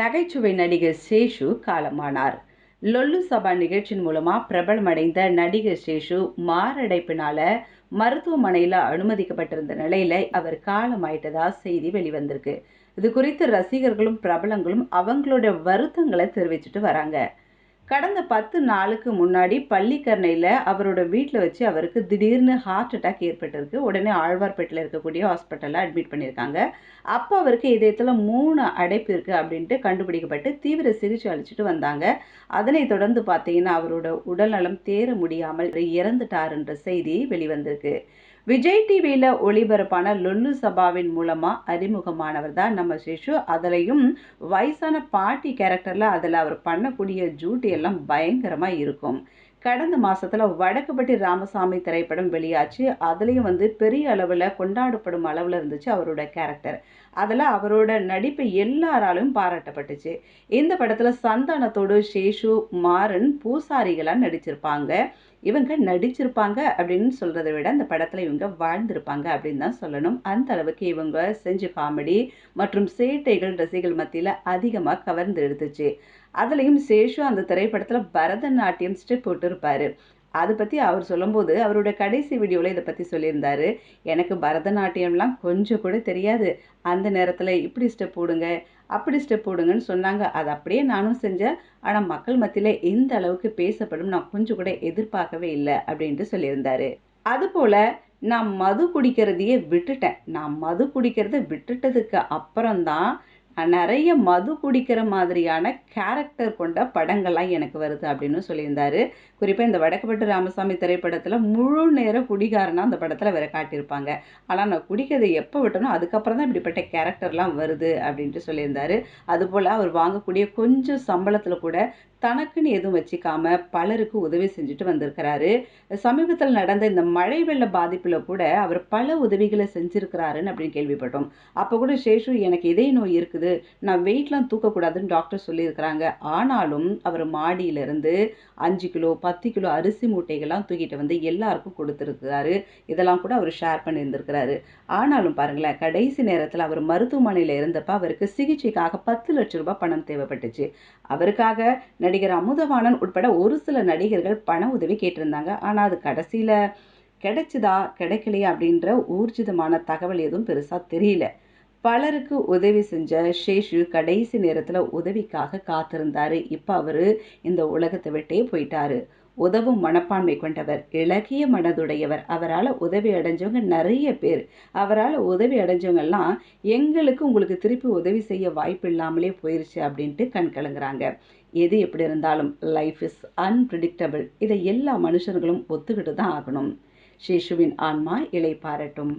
நகைச்சுவை நடிகர் சேஷு காலமானார். லொல்லு சபா நிகழ்ச்சியின் மூலமாக பிரபலமடைந்த நடிகர் சேஷு மாரடைப்பினால மருத்துவமனையில் அனுமதிக்கப்பட்டிருந்த நிலையில அவர் காலமாயிட்டதா செய்தி வெளிவந்திருக்கு. இது குறித்து ரசிகர்களும் பிரபலங்களும் அவங்களோட வருத்தங்களை தெரிவிச்சுட்டு வராங்க. கடந்த பத்து நாளுக்கு முன்னாடி பள்ளிக்கரணையில் அவரோட வீட்டில் வச்சு அவருக்கு திடீர்னு ஹார்ட் அட்டாக் ஏற்பட்டிருக்கு. உடனே ஆழ்வார்பேட்டில் இருக்கக்கூடிய ஹாஸ்பிட்டலில் அட்மிட் பண்ணியிருக்காங்க. அப்போ அவருக்கு இதயத்தில் மூணு அடைப்பு இருக்குது அப்படின்ட்டு கண்டுபிடிக்கப்பட்டு தீவிர சிகிச்சை அளிச்சுட்டு வந்தாங்க. அதனை தொடர்ந்து பார்த்தீங்கன்னா அவரோட உடல்நலம் தேர முடியாமல் இறந்துட்டாருன்ற செய்தி வெளிவந்திருக்கு. விஜய் டிவியில் ஒளிபரப்பான லொல்லு சபாவின் மூலமாக அறிமுகமானவர் தான் நம்ம சிஷு. அதுலேயும் வயசான பாட்டி கேரக்டரில் அதில் அவர் பண்ணக்கூடிய ஜூட்டி எல்லாம் பயங்கரமாக இருக்கும். கடந்த மாதத்தில் வடக்குப்பட்டி ராமசாமி திரைப்படம் வெளியாச்சு. அதுலேயும் வந்து பெரிய அளவில் கொண்டாடப்படும் அளவில் இருந்துச்சு அவரோட கேரக்டர். அதில் அவரோட நடிப்பு எல்லாராலும் பாராட்டப்பட்டுச்சு. இந்த படத்தில் சந்தானத்தோடு சேஷு மாறன் பூசாரிகளாக நடிச்சிருப்பாங்க. இவங்க நடிச்சிருப்பாங்க அப்படின்னு சொல்கிறத விட அந்த படத்தில் இவங்க வாழ்ந்திருப்பாங்க அப்படின்னு தான் சொல்லணும். அந்த அளவுக்கு இவங்க செஞ்ச காமெடி மற்றும் சேட்டைகள் ரசிகர்கள் மத்தியில் அதிகமாக கவர்ந்து எடுத்துச்சு. அதுலேயும் சேஷு அந்த திரைப்படத்தில் பரதநாட்டியம் ஸ்டெப் போட்டிருப்பார். அதை பற்றி அவர் சொல்லும்போது அவருடைய கடைசி வீடியோவில் இதை பற்றி சொல்லியிருந்தார். எனக்கு பரதநாட்டியம்லாம் கொஞ்சம் கூட தெரியாது. அந்த நேரத்தில் இப்படி ஸ்டெப் போடுங்க அப்படி ஸ்டெப் போடுங்கன்னு சொன்னாங்க. அது அப்படியே நானும் செஞ்சேன். ஆனால் மக்கள் மத்தியில் எந்த அளவுக்கு பேசப்படும் நான் கொஞ்சம் கூட எதிர்பார்க்கவே இல்லை அப்படின்ட்டு சொல்லியிருந்தார். அதுபோல் நான் மது குடிக்கிறதையே விட்டுட்டேன். நான் மது குடிக்கிறத விட்டுட்டதுக்கு அப்புறம்தான் நிறைய மது குடிக்கிற மாதிரியான கேரக்டர் கொண்ட படங்கள்லாம் எனக்கு வருது அப்படின்னு சொல்லியிருந்தாரு. குறிப்பாக இந்த வடக்குப்பட்டு ராமசாமி திரைப்படத்தில் முழு நேர குடிகாரனாக அந்த படத்தில் வேற காட்டியிருப்பாங்க. ஆனால் நான் குடிக்கிறதை எப்போ விட்டனோ அதுக்கப்புறம் தான் இப்படிப்பட்ட கேரக்டர்லாம் வருது அப்படின்ட்டு சொல்லியிருந்தாரு. அதுபோல் அவர் வாங்கக்கூடிய கொஞ்சம் சம்பளத்தில் கூட தனக்குன்னு எதுவும் வச்சுக்காம பலருக்கு உதவி செஞ்சுட்டு வந்திருக்கிறாரு. சமீபத்தில் நடந்த இந்த மழை வெள்ள பாதிப்பில் கூட அவர் பல உதவிகளை செஞ்சுருக்கிறாருன்னு அப்படின்னு கேள்விப்பட்டோம். அப்போ கூட சேஷு எனக்கு இதய நோய் இருக்குது. நான் வெயிட்லாம் தூக்கக்கூடாதுன்னு டாக்டர் சொல்லியிருக்கிறாங்க. ஆனாலும் அவர் மாடியிலிருந்து அஞ்சு கிலோ பத்து கிலோ அரிசி மூட்டைகள்லாம் தூக்கிட்டு வந்து எல்லாருக்கும் கொடுத்துருக்கிறாரு. இதெல்லாம் கூட அவர் ஷேர் பண்ணியிருந்திருக்கிறாரு. ஆனாலும் பாருங்களேன் கடைசி நேரத்தில் அவர் மருத்துவமனையில் இருந்தப்போ அவருக்கு சிகிச்சைக்காக பத்து லட்ச ரூபாய் பணம் தேவைப்பட்டுச்சு. அவருக்காக நடிகர் அமுதவாணன் உட்பட ஒரு சில நடிகர்கள் பண உதவி கேட்டிருந்தாங்க. ஆனால் அது கடைசியில் கிடைச்சுதா கிடைக்கலையா அப்படின்ற ஊர்ஜிதமான தகவல் எதுவும் பெருசாக தெரியல. பலருக்கு உதவி செஞ்ச ஷேஷு கடைசி நேரத்தில் உதவிக்காக காத்திருந்தார். இப்போ அவர் இந்த உலகத்தை விட்டே போயிட்டாரு. உதவும் மனப்பான்மை கொண்டவர் இலகிய மனதுடையவர். அவரால் உதவி அடைஞ்சவங்க நிறைய பேர். அவரால் உதவி அடைஞ்சவங்கெல்லாம் எங்களுக்கு உங்களுக்கு திருப்பி உதவி செய்ய வாய்ப்பு இல்லாமலே போயிருச்சு அப்படின்ட்டு கண் கலங்குறாங்க. எது எப்படி இருந்தாலும் லைஃப் இஸ் அன்பிரிடிக்டபிள் இதை எல்லா மனுஷர்களும் ஒத்துக்கிட்டு தான் ஆகணும். சேஷுவின் ஆன்மா இலை பாரட்டும்